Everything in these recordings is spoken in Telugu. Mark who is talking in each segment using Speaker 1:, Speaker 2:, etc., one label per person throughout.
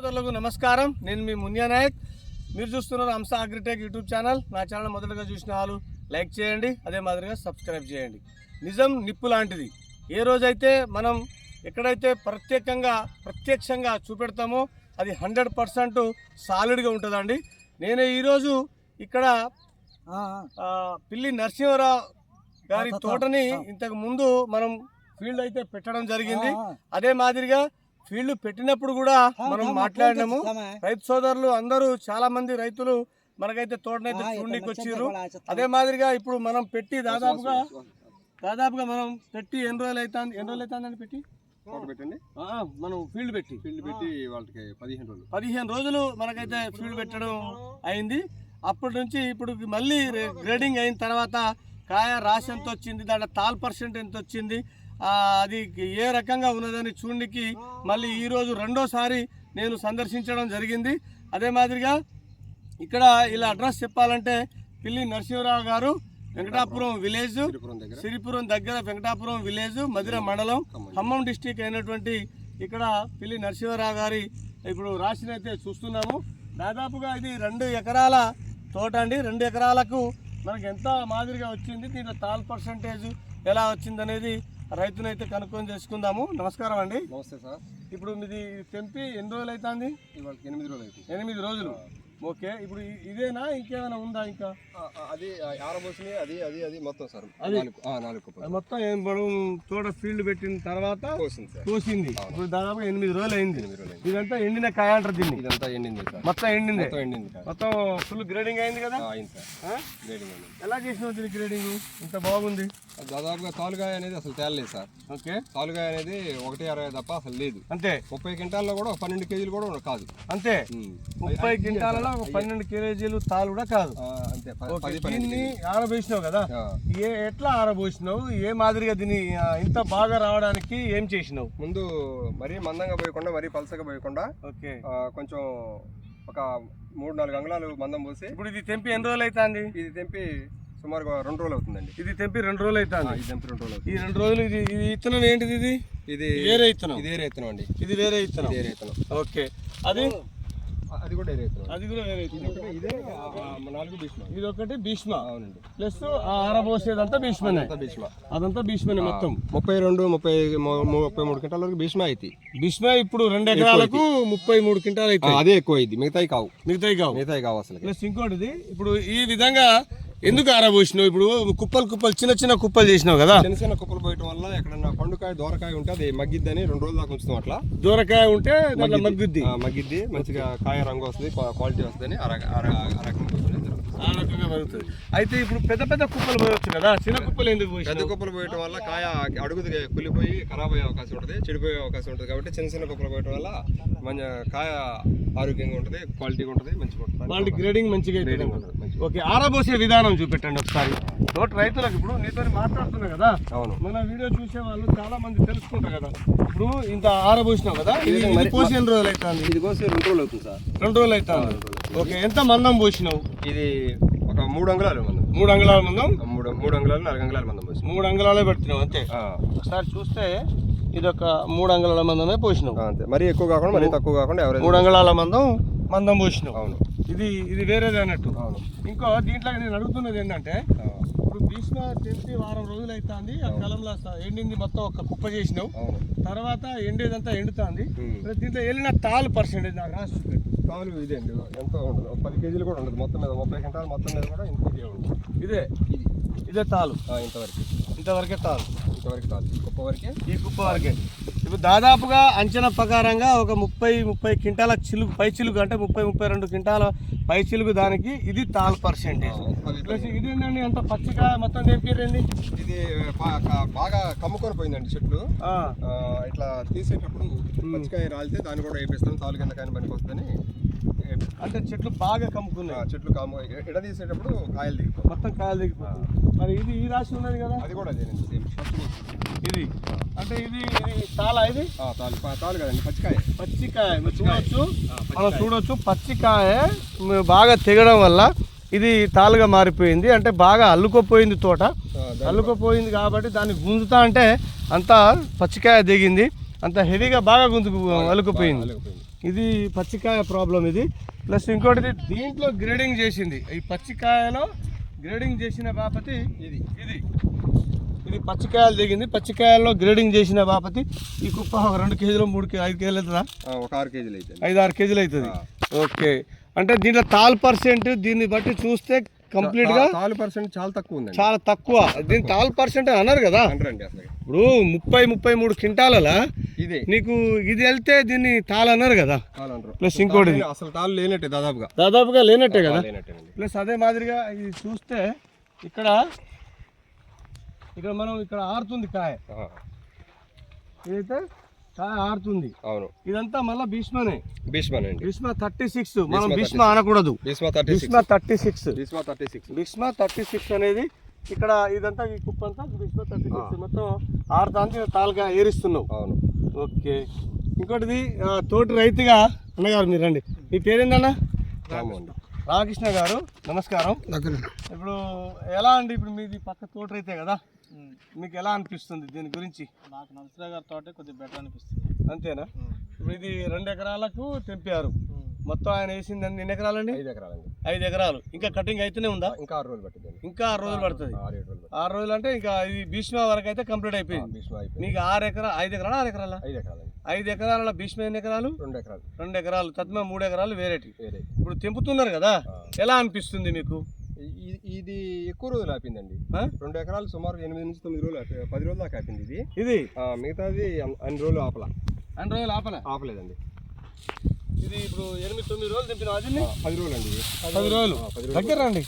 Speaker 1: సోదరులకు నమస్కారం. నేను మీ మున్యా నాయక్. మీరు చూస్తున్నారు హంస అగ్రిటెక్ యూట్యూబ్ ఛానల్. నా ఛానల్ మొదటగా చూసిన వాళ్ళు లైక్ చేయండి అదే మాదిరిగా సబ్స్క్రైబ్ చేయండి. నిజం నిప్పు లాంటిది. ఏ రోజైతే మనం ఎక్కడైతే ప్రత్యేకంగా ప్రత్యక్షంగా చూపెడతామో అది హండ్రెడ్ పర్సెంట్ సాలిడ్గా ఉంటుందండి. నేను ఈరోజు ఇక్కడ పిల్లి నరసింహరావు గారి తోటని ఇంతకు ముందు మనం ఫీల్డ్ అయితే పెట్టడం జరిగింది. అదే మాదిరిగా ఫీల్డ్ పెట్టినప్పుడు కూడా మనం మాట్లాడినాము. రైతు సోదరులు అందరూ చాలా మంది రైతులు మనకైతే తోటనైతే చూడడానికి వచ్చిర్రు. అదే మాదిరిగా ఇప్పుడు మనం పెట్టి దాదాపుగా దాదాపుగా మనం పెట్టి ఎన్ని రోజులు అవుతుంది ఎన్ని రోజులు అవుతుందని పెట్టి?
Speaker 2: ఫోటో పెట్టండి.
Speaker 1: ఆ, మనం ఫీల్డ్ పెట్టి.
Speaker 2: ఫీల్డ్ పెట్టి వాళ్ళకి పదిహేను రోజులు.
Speaker 1: పదిహేను రోజులు మనకైతే ఫీల్డ్ పెట్టడం అయింది. అప్పటి నుంచి ఇప్పుడు మళ్ళీ గ్రేడింగ్ అయిన తర్వాత కాయ రాశి ఎంత వచ్చింది దాంట్లో తాల్ పర్సెంట్ ఎంత వచ్చింది అది ఏ రకంగా ఉన్నదని చూడడానికి మళ్ళీ ఈరోజు రెండోసారి నేను సందర్శించడం జరిగింది. అదే మాదిరిగా ఇక్కడ ఇలా అడ్రస్ చెప్పాలంటే పిల్లి నరసింహరావు గారు వెంకటాపురం విలేజ్ సిరిపురం దగ్గర. వెంకటాపురం విలేజ్ మధుర మండలం
Speaker 2: ఖమ్మం.
Speaker 1: డిస్టిక్ అయినటువంటి ఇక్కడ పిల్లి నరసింహరావు గారి ఇప్పుడు రాశిని అయితే చూస్తున్నాము. దాదాపుగా ఇది రెండు ఎకరాల తోట అండి. రెండు ఎకరాలకు మనకి ఎంత మాదిరిగా వచ్చింది దీంట్లో తాల్ పర్సంటేజ్ ఎలా వచ్చింది అనేది రైతునైతే కనుక్కొని తెలుసుకుందాము నమస్కారం అండి.
Speaker 2: నమస్తే సార్.
Speaker 1: ఇప్పుడు మీది తెంపి ఎన్ని రోజులు అవుతుంది
Speaker 2: ఎనిమిది రోజులు అవుతుంది
Speaker 1: ఎనిమిది రోజులు. ఓకే ఇప్పుడు ఇదేనా? ఇంకేమైనా ఉందా ఇంకా?
Speaker 2: అది ఆరబోసిని అది అది అది మొత్తం సార్? నాలుగు
Speaker 1: మొత్తం ఏం మనం తోట ఫీల్డ్ పెట్టిన తర్వాత
Speaker 2: కోసింది
Speaker 1: ఇప్పుడు దాదాపు ఎనిమిది రోజులు అయింది. ఇదంతా ఎండిన కాయ అంటారు దీన్ని.
Speaker 2: ఇదంతా ఎండింది
Speaker 1: మొత్తం ఎండింది?
Speaker 2: మొత్తం ఎండింది
Speaker 1: మొత్తం ఫుల్ గ్రేడింగ్ అయింది కదా?
Speaker 2: అయింది సార్? గ్రేడింగ్ అయింది.
Speaker 1: ఎలా చేసినావు దీని గ్రేడింగ్ ఇంత బాగుంది.
Speaker 2: దాదాపుగా తాలుగాయ అనేది అసలు తేలలేదు సార్.
Speaker 1: ఓకే.
Speaker 2: తాలుగాయ అనేది ఒకటి అరవై తప్ప అసలు లేదు.
Speaker 1: అంతే.
Speaker 2: ముప్పై క్వింటాల్లో కూడా పన్నెండు కేజీలు కూడా. కాదు.
Speaker 1: అంతే. ముప్పై క్వింటాలలో ఒక పన్నెండు కేజీలు తాలు కూడా కాదు. దీన్ని ఆరబోసినావు కదా. ఏ ఎట్లా ఆరబోసినావు? ఏ మాదిరిగా దీన్ని ఇంత బాగా రావడానికి ఏం చేసినావు?
Speaker 2: ముందు మరీ మందంగా పోయకుండా మరీ పలసగా పోయకుండా
Speaker 1: ఓకే.
Speaker 2: కొంచెం ఒక మూడు నాలుగు అంగుళాలు మందం పోసి
Speaker 1: ఇప్పుడు ఇది తెంపి ఎన్ని రోజులు అవుతుంది
Speaker 2: ఇది తెంపి సుమారుగా రెండు రోజులు అవుతుందండి.
Speaker 1: ఇది తెంపి రెండు రోజులు అవుతుంది
Speaker 2: ఇది తెంపి రెండు రోజులు
Speaker 1: ఈ రెండు రోజులు ఇది ఇది ఇత్తనం ఏంటిది ఇది?
Speaker 2: ఇది
Speaker 1: వేరే ఇత్తనం.
Speaker 2: ఇది ఏరే ఇత్తనం అండి.
Speaker 1: ఇది వేరే ఇత్తనం.
Speaker 2: ఏరే ఇత్తనం.
Speaker 1: ఓకే. అది?
Speaker 2: అది కూడా
Speaker 1: అది కూడా
Speaker 2: ఇది నాలుగు భీష్మ.
Speaker 1: ఇది ఒకటి భీష్మ.
Speaker 2: అవునండి.
Speaker 1: ప్లస్ ఆరబోసేదంతా భీష్మనే.
Speaker 2: అంతా భీష్మ.
Speaker 1: అదంతా భీష్మనే మొత్తం.
Speaker 2: ముప్పై రెండు ముప్పై ముప్పై మూడు క్వింటాల వరకు భీష్మ అయితే.
Speaker 1: భీష్మ ఇప్పుడు రెండు ఎకరాలకు ముప్పై మూడు క్వింటాలు అయితే
Speaker 2: అదే ఎక్కువ అయింది మిగతాయి కావు.
Speaker 1: మిగతాయి కావు.
Speaker 2: మిగతాయి కావు అసలు
Speaker 1: ప్లస్ ఇంకోటిది ఇప్పుడు ఈ విధంగా ఎందుకు ఆరబోసినావు? ఇప్పుడు కుప్పలు కుప్పలు చిన్న చిన్న కుప్పలు చేసినావు కదా.
Speaker 2: చిన్న చిన్న కుప్పలు పోయటం వల్ల ఎక్కడన్నా పండుకాయ దోరకాయ ఉంటే అది మగ్గిద్దని రెండు రోజులు దాకా ఉంచుతాం అట్లా.
Speaker 1: దూరకాయ ఉంటే మగ్గుద్ది.
Speaker 2: మగ్గిద్ది. మంచిగా కాయ రంగు వస్తుంది క్వా- క్వాలిటీ వస్తుంది ఆ రక- ఆ
Speaker 1: రకంగా పెరుగుతుంది అయితే ఇప్పుడు పెద్ద పెద్ద కుప్పలు పోయొచ్చు కదా చిన్న కుప్పలు ఎందుకు
Speaker 2: పెద్ద
Speaker 1: పోసినావు
Speaker 2: కుప్పలు పోయటం వల్ల కాయ అడుగు కులిపోయి ఖరాబ్ అయ్యే అవకాశం ఉంటుంది చెడిపోయే అవకాశం ఉంటుంది కాబట్టి చిన్న చిన్న కుప్పలు పోయటం వల్ల మంచి కాయ ఆరోగ్యంగా ఉంటుంది క్వాలిటీగా ఉంటుంది మంచిగా ఉంటుంది.
Speaker 1: వాళ్ళకి గ్రేడింగ్ మంచిగా
Speaker 2: Grading ఉంటుంది.
Speaker 1: ఓకే ఆరబోసే విధానం చూపెట్టండి ఒకసారి. తోట రైతులకు ఇప్పుడు నీతో మాట్లాడుతున్నా కదా
Speaker 2: అవును.
Speaker 1: మన వీడియో చూసే వాళ్ళు చాలా మంది తెలుసుకుంటారు కదా. ఇప్పుడు ఇంత ఆరబోసినావు కదా ఇది పోసి ఎన్ని రోజులు అవుతుంది?
Speaker 2: ఇది కోసి రెండు రోజులు అవుతుంది సార్.
Speaker 1: రెండు రోజులు అవుతుంది. ఓకే ఎంత మందం పోసినావు?
Speaker 2: ఇది ఒక మూడు అంగుళాలు మందం.
Speaker 1: మూడు అంగుళాల మందం?
Speaker 2: మూడు మూడు అంగుళాలు నాలుగు అంగుళాలు మందం పోసి
Speaker 1: మూడు అంగుళాలే పెట్టినావు అంతే? ఒకసారి చూస్తే ఇది ఒక మూడు అంగుళాల మందమే పోసినావు.
Speaker 2: అంతే. మరీ ఎక్కువ కాకుండా మరీ తక్కువ కాకుండా ఎవరైనా
Speaker 1: మూడు అంగుళాల మందం మందం పోసినావు.
Speaker 2: అవును.
Speaker 1: ఇది ఇది వేరేది అన్నట్టు.
Speaker 2: అవును.
Speaker 1: ఇంకో దీంట్లో నేను అడుగుతున్నది ఏంటంటే ఇప్పుడు భీష్మ తెంపి వారం రోజులు అవుతుంది ఆ కలంలో ఎండింది మొత్తం ఒక కుప్ప చేసినావు తర్వాత ఎండేదంతా ఎండుతుంది. దీంట్లో వెళ్ళిన తాలు పర్సెంటేజ్ నాకు రాసి
Speaker 2: కాలు ఇదే అండి. ఎంతో ఉండదు. ఒక పది కేజీలు కూడా ఉండదు. మొత్తం మీద ముప్పై క్వింటాలు మొత్తం మీద కూడా ఇంత ఇదే ఉండదు
Speaker 1: ఇదే.
Speaker 2: ఇది.
Speaker 1: ఇదే తాలు
Speaker 2: ఇంతవరకు.
Speaker 1: ఇంతవరకే తాలు
Speaker 2: ఇంతవరకు తాలు ఈ కుప్ప వరకే?
Speaker 1: ఈ కుప్ప వరకే. ఇప్పుడు దాదాపుగా అంచనా ప్రకారంగా ఒక ముప్పై ముప్పై క్వింటాల చిలుకు పై చిలుకు అంటే ముప్పై ముప్పై రెండు క్వింటాల పై చిలుకు దానికి ఇది తాల్ పర్సెంటేజ్ ప్లస్ ఇది ఏంటండి? అంత పచ్చిగా మొత్తం తెంపిరండి
Speaker 2: ఇది బాగా కమ్ముకొని పోయిందండి చెట్లు ఇట్లా తీసేటప్పుడు పచ్చికాయ రాలితే దాన్ని కూడా వేపిస్తాం తాలు కింద కానీ పనికి వస్తుందని వేపిస్తాం.
Speaker 1: అంటే చెట్లు బాగా కమ్ముకున్నాయి.
Speaker 2: చెట్లు కాము ఎడ తీసేటప్పుడు కాయలు దిగిపోతాయి.
Speaker 1: మొత్తం కాయలు దిగిపోతుంది మరి ఇది ఈ రాశి ఉన్నది కదా?
Speaker 2: అది కూడా ఫస్ట్
Speaker 1: ఇది. అంటే ఇది తాలా ఇది?
Speaker 2: తాలు తాలు కదండి పచ్చికాయ.
Speaker 1: పచ్చికాయ. చూడొచ్చు. మనం చూడొచ్చు. పచ్చికాయ బాగా తెగడం వల్ల ఇది తాలుగా మారిపోయింది. అంటే బాగా అల్లుకోపోయింది తోట. అల్లుకోపోయింది కాబట్టి దాన్ని గుంజుతా అంటే అంతా పచ్చికాయ దిగింది. అంత హెవీగా బాగా గుంజుకు అల్లుకుపోయింది.
Speaker 2: అల్లుకుపోయింది.
Speaker 1: ఇది పచ్చికాయ ప్రాబ్లం ఇది. ప్లస్ ఇంకోటిది దీంట్లో గ్రేడింగ్ చేసింది. ఈ పచ్చికాయలో గ్రేడింగ్ చేసిన బాపతి ఇది. ఇది. ఇది పచ్చికాయలు దిగింది. పచ్చికాయల్లో గ్రేడింగ్ చేసిన బాపతి ఈ కుప్ప ఒక రెండు కేజీలు మూడు కేజీ ఐదు కేజీలు అవుతుందా?
Speaker 2: ఒక ఆరు కేజీలు అయితే
Speaker 1: ఐదు ఆరు కేజీలు అవుతుంది. ఓకే. అంటే దీంట్లో తాల్ పర్సెంట్ దీన్ని బట్టి చూస్తే కంప్లీట్గా
Speaker 2: తాలు పర్సెంట్ చాలా తక్కువ ఉందండి.
Speaker 1: చాలా తక్కువ. దీని తాల్ పర్సెంట్ అన్నారు కదా. ఇప్పుడు ముప్పై ముప్పై మూడు క్వింటాలలా
Speaker 2: ఇదే.
Speaker 1: నీకు ఇది వెళ్తే దీన్ని తాల్ అన్నారు కదా. ప్లస్ ఇంకోటి
Speaker 2: అసలు తాళ్ళు లేనట్టే దాదాపుగా.
Speaker 1: దాదాపుగా లేనట్టే కదా? ప్లస్ అదే మాదిరిగా ఇది చూస్తే ఇక్కడ ఇక్కడ మనం ఇక్కడ ఆరుతుంది కాయ. ఇదైతే కాయ ఆరుతుంది.
Speaker 2: అవును.
Speaker 1: ఇదంతా మళ్ళీ భీష్మనే.
Speaker 2: భీష్మన్
Speaker 1: భీష్మ థర్టీ సిక్స్. మనం
Speaker 2: భీష్మ
Speaker 1: అనకూడదు.
Speaker 2: Bhishma thirty six.
Speaker 1: Bhishma thirty six.
Speaker 2: Bhishma thirty six.
Speaker 1: Bhishma thirty six అనేది ఇక్కడ ఇదంతా ఈ కుప్ప అంతా భీష్మ థర్టీ సిక్స్. మొత్తం ఆరు తాంతి తాలుగా ఏరిస్తున్నావు
Speaker 2: అవును.
Speaker 1: ఓకే. ఇంకోటిది తోటి రైతుగా అన్నగారు మీరు రండి. మీ పేరేందన్నా? రామకృష్ణ గారు నమస్కారం. ఇప్పుడు ఎలా అండి ఇప్పుడు మీది పక్క తోట రైతే కదా? మీకు ఎలా అనిపిస్తుంది దీని గురించి?
Speaker 3: నాకు నరసరా గారి తోటే కొద్దిగా బెటర్ అనిపిస్తుంది.
Speaker 1: అంతేనా? ఇప్పుడు ఇది రెండు ఎకరాలకు తెంపారు. మొత్తం ఆయన వేసింది అన్ని ఎన్ని ఎకరాలండి?
Speaker 2: ఐదు ఎకరాలండి.
Speaker 1: ఐదు ఎకరాలు. ఇంకా కటింగ్ అయితేనే ఉందా?
Speaker 2: ఇంకా ఆరు రోజులు పట్టిందండి
Speaker 1: ఇంకా ఆరు రోజులు పడుతుంది.
Speaker 2: ఆరు రోజులు
Speaker 1: అంటే ఇంకా ఇది భీష్మ వరకు అయితే కంప్లీట్ అయిపోయింది. మీకు ఆరు ఎకరా ఐదు ఎకరాలు ఆరు ఎకరాల?
Speaker 2: ఐదు ఎకరాలండి.
Speaker 1: ఐదు ఎకరాల భీష్మ ఎన్ని ఎకరాలు?
Speaker 2: రెండు ఎకరాలు.
Speaker 1: రెండు ఎకరాలు. తద్మ మూడు ఎకరాలు వేరేటి.
Speaker 2: వేరే.
Speaker 1: ఇప్పుడు తెంపుతున్నారు కదా. ఎలా అనిపిస్తుంది మీకు?
Speaker 2: ఇది ఎక్కువ రోజులు ఆపిందండి? రెండు ఎకరాలు సుమారు ఎనిమిది నుంచి తొమ్మిది రోజులు ఆపి- పది రోజులు దాకా ఆపింది ఇది.
Speaker 1: ఇది?
Speaker 2: మిగతాది అన్- అన్ని రోజులు ఆపల.
Speaker 1: అన్ని రోజులు ఆపల?
Speaker 2: ఆపలేదండి.
Speaker 1: ఇది ఇప్పుడు ఎనిమిది తొమ్మిది రోజులు తెంపిన అది
Speaker 2: పది రోజులు అండి.
Speaker 1: పది రోజులు.
Speaker 2: ఆ, పది రోజులు.
Speaker 1: దగ్గర రండి.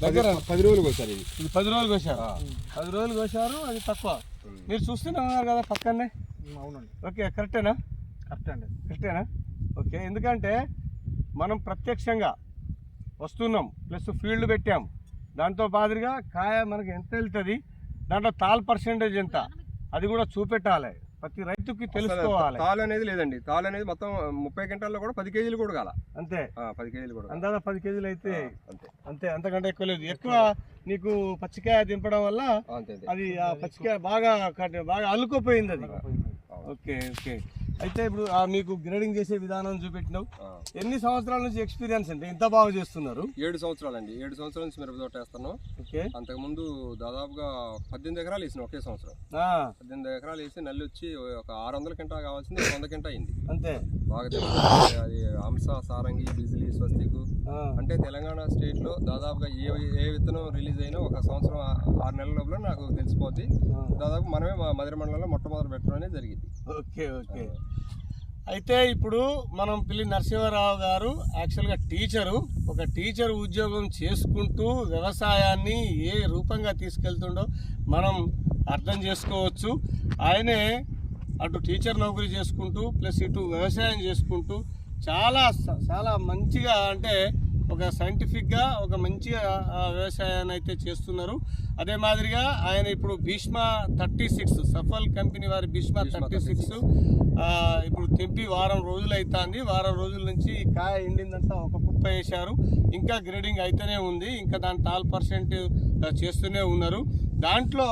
Speaker 1: దగ్గర.
Speaker 2: పది- రోజులు వచ్చారు ఇది.
Speaker 1: ఇది పది రోజులు కోసారు. పది రోజులు కోసారు అది తక్కువ. మీరు చూస్తూనే ఉన్నారు కదా పక్కనే?
Speaker 3: అవునండి.
Speaker 1: ఓకే కరెక్టేనా?
Speaker 3: కరెక్ట్ అండి.
Speaker 1: కరెక్టేనా? ఓకే ఎందుకంటే మనం ప్రత్యక్షంగా వస్తున్నాం ప్లస్ ఫీల్డ్ పెట్టాం. దాంతో పాదిరిగా కాయ మనకి ఎంత వెళ్తుంది? దాంట్లో తాల్ పర్సెంటేజ్ ఎంత? అది కూడా చూపెట్టాలి. ప్రతి రైతుకి తెలుసుకోవాలి.
Speaker 2: తాలు అనేది లేదండి. తాలు అనేది మొత్తం ముప్పై గంటల్లో కూడా పది కేజీలు కూడా కాల.
Speaker 1: అంతే.
Speaker 2: ఆ, పది కేజీలు కూడా.
Speaker 1: అందాక పది కేజీలు అయితే
Speaker 2: అంతే.
Speaker 1: అంతే అంతకంటే ఎక్కువ లేదు. ఎక్కువ నీకు పచ్చికాయ దింపడం వల్ల అది ఆ పచ్చికాయ బాగా బాగా అల్లుకోపోయింది అది. Okay okay. అయితే ఇప్పుడు మీకు గ్రేడింగ్ చేసే విధానం చూపెట్టినావు. ఎన్ని సంవత్సరాల నుంచి ఎక్స్పీరియన్స్ అంటే ఇంత బాగా చేస్తున్నారు?
Speaker 2: ఏడు సంవత్సరాలండి. ఏడు సంవత్సరాల నుంచి మిరప తోట వేస్తున్నాం
Speaker 1: ఓకే.
Speaker 2: అంతకుముందు దాదాపుగా పద్దెనిమిది ఎకరాలు వేసిన ఒకే సంవత్సరం. పద్దెనిమిది ఎకరాలు వేసి నల్లి వచ్చి ఒక ఆరు వందల కింటా కావాల్సింది వంద కింటా అయింది.
Speaker 1: అంతే.
Speaker 2: బాగా. అది హంస సారంగి బిజిలీ స్వస్తికు అంటే తెలంగాణ స్టేట్లో దాదాపుగా ఏ ఏ విత్తనం రిలీజ్ అయినా ఒక సంవత్సరం ఆరు నెలల లోపల నాకు తెలిసిపోద్ది. దాదాపు మనమే మా మధుర మండలంలో మొట్టమొదటి పెట్టడం అనేది జరిగింది.
Speaker 1: Okay okay. అయితే ఇప్పుడు మనం పిల్లి నరసింహారావు గారు యాక్చువల్గా టీచరు ఒక టీచర్ ఉద్యోగం చేసుకుంటూ వ్యవసాయాన్ని ఏ రూపంగా తీసుకెళ్తుండో మనం అర్థం చేసుకోవచ్చు. ఆయనే అటు టీచర్ నౌకరీ చేసుకుంటూ ప్లస్ ఇటు వ్యవసాయం చేసుకుంటూ చాలా చాలా మంచిగా అంటే ఒక సైంటిఫిక్గా ఒక మంచిగా వ్యవసాయాన్ని అయితే చేస్తున్నారు. అదే మాదిరిగా ఆయన ఇప్పుడు Bhishma thirty six Safal company వారి భీష్మ థర్టీ సిక్స్ ఇప్పుడు తెంపి వారం రోజులు అవుతుంది వారం రోజుల నుంచి కాయ ఎండిందంతా ఒక కుప్ప వేశారు. ఇంకా గ్రేడింగ్ అయితేనే ఉంది. ఇంకా దాని టాల్ పర్సెంట్ చేస్తూనే ఉన్నారు. దాంట్లో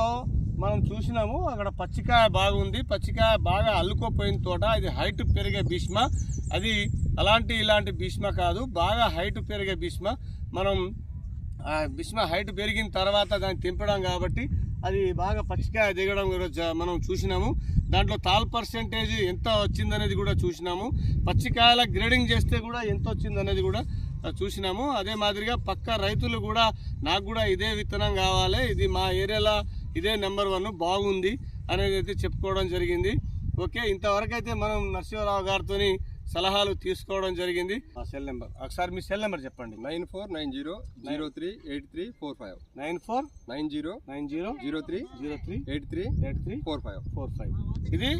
Speaker 1: మనం చూసినాము అక్కడ పచ్చికాయ బాగుంది పచ్చికాయ బాగా అల్లుకోపోయిన తోట. ఇది హైట్ పెరిగే భీష్మ. అది అలాంటి ఇలాంటి భీష్మ కాదు. బాగా హైట్ పెరిగే భీష్మ. మనం భీష్మ హైట్ పెరిగిన తర్వాత దాన్ని తెంపడం కాబట్టి అది బాగా పచ్చికాయ దిగడం కూడా మనం చూసినాము. దాంట్లో తాల్ పర్సెంటేజ్ ఎంత వచ్చిందనేది కూడా చూసినాము. పచ్చికాయల గ్రేడింగ్ చేస్తే కూడా ఎంత వచ్చిందనేది కూడా చూసినాము. అదే మాదిరిగా పక్క రైతులు కూడా నాకు కూడా ఇదే విత్తనం కావాలి. ఇది మా ఏరియాలో ఇదే నెంబర్ వన్ బాగుంది అనేది అయితే చెప్పుకోవడం జరిగింది. ఓకే ఇంతవరకు అయితే మనం నరసింహారావు గారితో సలహాలు తీసుకోవడం జరిగింది. మా సెల్ నెంబర్ ఒకసారి మీ సెల్ నెంబర్ చెప్పండి.
Speaker 2: Nine four nine zero zero three eight three four five.
Speaker 1: Nine four
Speaker 2: nine zero
Speaker 1: nine zero
Speaker 2: zero three
Speaker 1: zero three
Speaker 2: eight three
Speaker 1: eight three
Speaker 2: four five.
Speaker 1: Four five. ఇది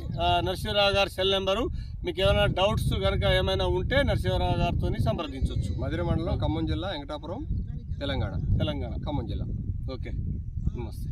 Speaker 1: నరసింహరావు గారి సెల్ నెంబరు. మీకు ఏమైనా డౌట్స్ కనుక ఏమైనా ఉంటే నరసింహరావు గారితో సంప్రదించవచ్చు
Speaker 2: మధుర మండలం ఖమ్మం జిల్లా వెంకటాపురం తెలంగాణ.
Speaker 1: తెలంగాణ.
Speaker 2: ఖమ్మం జిల్లా.
Speaker 1: ఓకే నమస్తే.